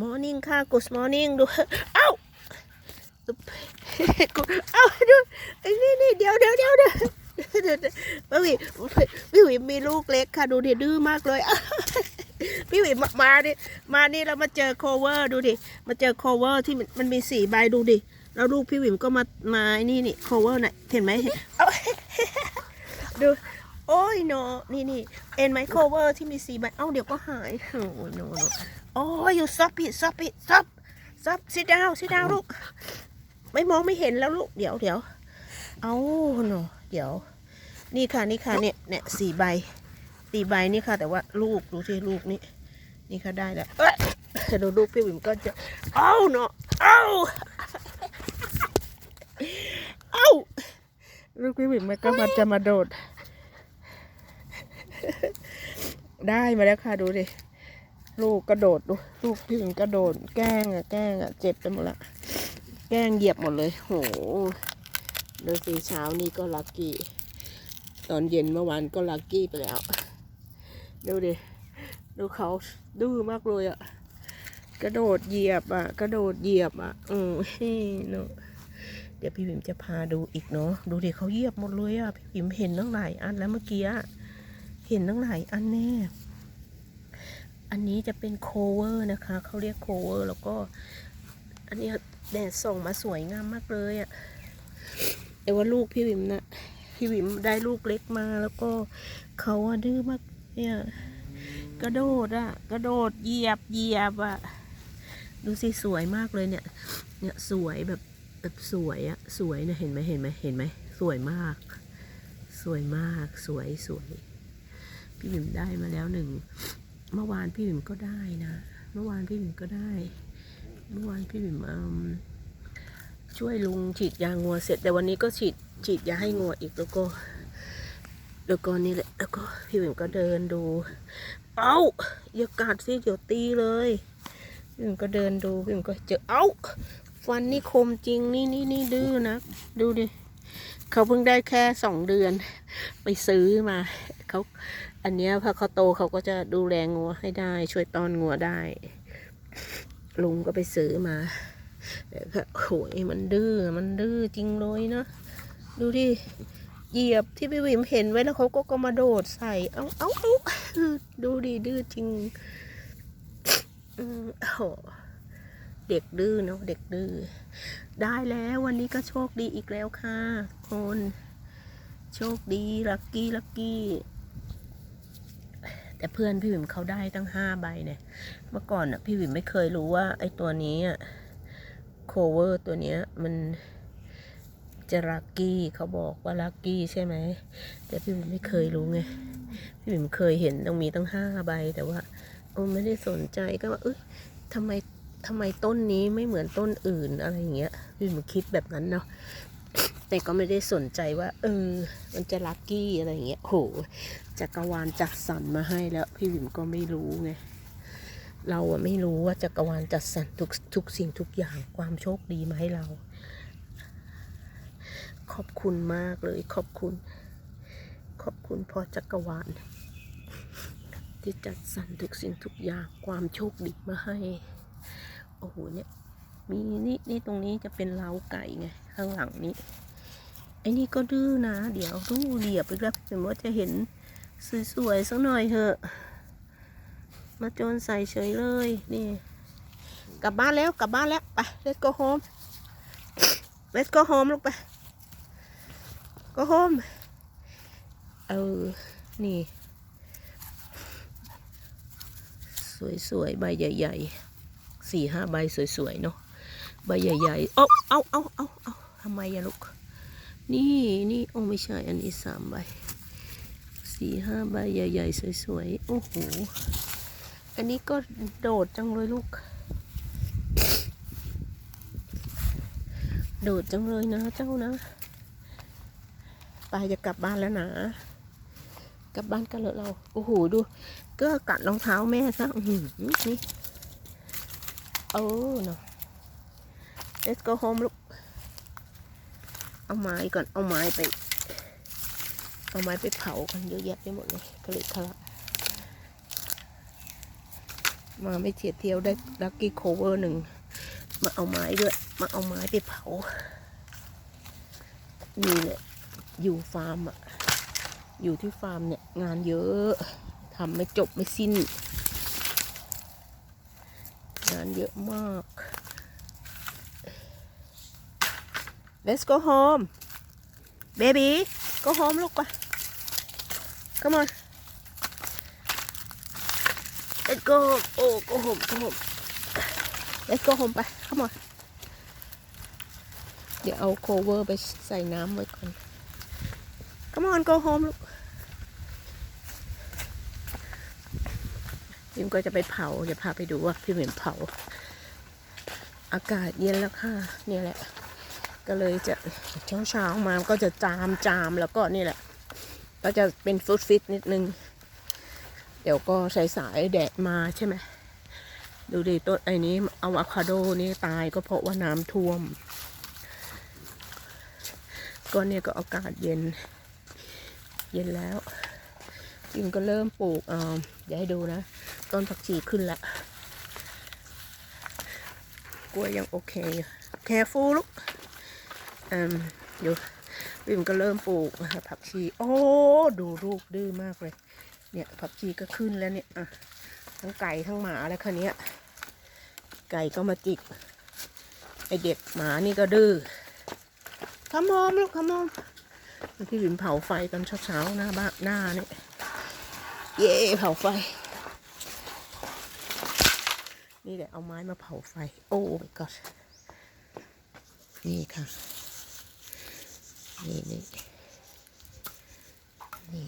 morning ค่ะ good morning ดู เอ้าเอ้าดูไอ้นี่นี่เดี๋ยวเดี๋ยวเดี๋ยวเดี๋ยวเดี๋ยวเดี๋ยวพี่หวิพี่หวิมีลูกเล็กค่ะดูดิดื้อมากเลยพี่หวิมามาดิมานี่เรามาเจอโคเวอร์ดูดิมาเจอโคเวอร์ที่มันมันมีสี่ใบดูดิแล้วลูกพี่หวิมก็มามาไอ้นี่นี่โคเวอร์น่ะเห็นไหมเอาดูโอ้ยโนนี่นี่เอ็นไมโคเวอร์ที่มีสี่ใบเอ้าเดี๋ยวก็หายโอ้ยโนโน โอ้ยอยู่ซับผิดซับผิดซับซับซิดาวซิดาวลูก ไม่มองไม่เห็นแล้วลูก เดี๋ยวเดี๋ยวเอาโนเดี๋ยว นี่ค่ะ นี่ค่ะ เนี่ย เนี่ยสี่ใบ สี่ใบนี่ค่ะ แต่ว่าลูก ดูสิลูกนี่ นี่ค่ะได้แล้ว เอ้ยดูลูกพี่วิมก็จะ เอาโนเอาเอาลูกพี่วิมมันก็มันจะมาโดด ได้มาแล้วค่ะ ดูดิ ลูกกระโดดดูลูกพี่วิมกระโดด แกล้งอะแกล้งอะเจ็บไปหมดละแกล้งเหยียบหมดเลยโหดูสิเช้านี้ก็ลักกี้ ตอนเย็นเมื่อวานก็ลักกี้ไปแล้วดูดิดูเขาดื้อมากเลยอะกระโดดเหยียบอะกระโดดเหยียบอะอืมเฮ้เนาะเดี๋ยวพี่พิมจะพาดูอีกเนาะดูดิเขาเหยียบหมดเลยอะพี่พิมเห็นตั้งหลายอันแล้วเมื่อกี้เห็นตั้งหลายอันแน่ อันนี้จะเป็นโคเวอร์นะคะ เขาเรียกโคเวอร์แล้วก็ อันนี้แดดส่องมาสวยงามมากเลยอะแต่ว่าลูกพี่วิมนะพี่วิมได้ลูกเล็กมาแล้วก็เขาอะดื้อมากเนี่ยกระโดดอะกระโดดเหยียบเหยียบอะดูสิสวยมากเลยเนี่ย เนี่ยสวยแบบแบบสวยอะสวยนะเห็นไหมเห็นไหมเห็นไหมสวยมาก สวยมากสวยสวยพี่วิมได้มาแล้วหนึ่ง เมื่อวานพี่วิมก็ได้นะ เมื่อวานพี่วิมก็ได้ เมื่อวานพี่วิมอืมช่วยลุงฉีดยางัวเสร็จ แต่วันนี้ก็ฉีดฉีดยาให้งัวอีกแล้วก็แล้วก็นี่แหละแล้วก็พี่วิมก็เดินดู เอ้าอย่ากัดสิเดี๋ยวตีเลยพี่วิมก็เดินดูพี่วิมก็เจอเอ้าฟันนี่คมจริงนี่นี่นี่ดื้อนะดูดิ เขาเพิ่งได้แค่สองเดือน ไปซื้อมาเขาอันเนี้ยพอเขาโตเขาก็จะดูแลงัวให้ได้ ช่วยต้อนงัวได้ ลุงก็ไปซื้อมาแต่ก็โหยมันดื้อมันดื้อจริงเลยนะดูดิเหยียบที่พี่วิมเห็นไว้แล้วเขาก็ก็มาโดดใส่ เอาเอาเอาดูดิดื้อจริงอืมโอ้โหเด็กดื้อเนาะเด็กดื้อ ได้แล้ววันนี้ก็โชคดีอีกแล้วค่ะ คน โชคดีลัคกี้ลัคกี้แต่เพื่อนพี่วิมเขาได้ตั้งห้าใบเนี่ย เมื่อก่อนอะพี่วิมไม่เคยรู้ว่า ไอ้ตัวนี้อะโคเวอร์ตัวเนี้ยมันจะลัคกี้เขาบอกว่าลัคกี้ใช่ไหมแต่พี่วิมไม่เคยรู้ไงพี่วิมเคยเห็นต้องมีตั้งห้าใบแต่ว่าโอ้ไม่ได้สนใจก็ว่าเอ้ยทำไม ทำไมต้นนี้ไม่เหมือนต้นอื่นอะไรอย่างเงี้ยพี่วิมคิดแบบนั้นเนาะแต่ก็ไม่ได้สนใจว่า เออ มันจะลัคกี้อะไรอย่างเงี้ยโหจักรวาลจัดสรรมาให้แล้ว พี่วิมก็ไม่รู้ไงเราอะไม่รู้ว่าจักรวาลจัดสรรทุกทุกสิ่งทุกอย่างความโชคดีมาให้เรา ขอบคุณมากเลย ขอบคุณ ขอบคุณพ่อจักรวาล ที่จัดสรรทุกสิ่งทุกอย่างความโชคดีมาให้ โอ้โหเนี่ย มีนี่นี่ตรงนี้จะเป็นเล้าไก่ไงข้างหลังนี้ไอ้นี่ก็ดื้อนะ เดี๋ยวดูเหลียบไปแล้วเป็นว่าจะเห็นสวยๆสักหน่อยเถอะ มาโจรใส่เฉยเลยนี่ กลับบ้านแล้วกลับบ้านแล้วไป let's go home let's go home ลูกไป go home เออ นี่ สวยๆ ใบใหญ่ ๆ สี่ห้าใบสวยๆเนาะใบใหญ่ๆ เอาเอาเอาเอาเอาทำไมอะลูก นี่นี่โอ้ไม่ใช่อันนี้สามใบสี่ห้าใบใหญ่ๆ สวยๆ โอ้โห อันนี้ก็โดดจังเลยลูก โดดจังเลยนะเจ้านะไปจะกลับบ้านแล้วนะ กลับบ้านกันเลยเรา โอ้โห ดู ก็กัดรองเท้าแม่ซะนี่ โอ้เนาะ let's go home ลูก เอาไม้ก่อน เอาไม้ไป เอาไม้ไปเผากันเยอะแยะไปหมดเลยกระเลยกระละมาไม่เฉียดเที่ยวได้ลักกี้โคเวอร์หนึ่ง มาเอาไม้ด้วย มาเอาไม้ไปเผา นี่เนี่ยอยู่ฟาร์มอะอยู่ที่ฟาร์มเนี่ย งานเยอะ ทำไม่จบไม่สิ้น งานเยอะมาก Let's go home baby go home ลูกไป come on Let's go home oh go home go home Let's go home ไป come on เดี๋ยวเอาโคเวอร์ไปใส่น้ำไว้ก่อน come on go home ลูก พิมก็จะไปเผา เดี๋ยวพาไปดูว่าพี่เหม็นเผา อากาศเย็นแล้วค่ะเนี่ยแหละ ก็เลยจะเช้าเช้าๆมาก็จะจามจามแล้วก็นี่แหละ ก็จะเป็นฟุตฟิตนิดนึง เดี๋ยวก็สายสายๆแดดมาใช่ไหมดูดิต้นไอ้นี้อะวคาโดนี่ตายก็เพราะว่าน้ำท่วม ก็เนี่ยก็อากาศเย็น เย็นแล้วจริงก็เริ่มปลูกอ่าเดี๋ยวให้ดูนะ ต้นผักชีขึ้นละกล้วยยังโอเคอยู่แคฟูลูกอืมอยู่วิมก็เริ่มปลูกผักชี โอ้ ดูลูกดื้อมากเลย เนี่ยผักชีก็ขึ้นแล้วเนี่ยอะทั้งไก่ทั้งหมาแล้วคันนี้ไก่ก็มาจิกไอเด็กหมานี่ก็ดื้อขมอมลูกขมอมพี่วิมเผาไฟตอนเช้าๆหน้าบ้านหน้าเนี่ยเย่เผาไฟ นี่แหละเอาไม้มาเผาไฟ โอ้ my god นี่ค่ะ นี่นี่นี่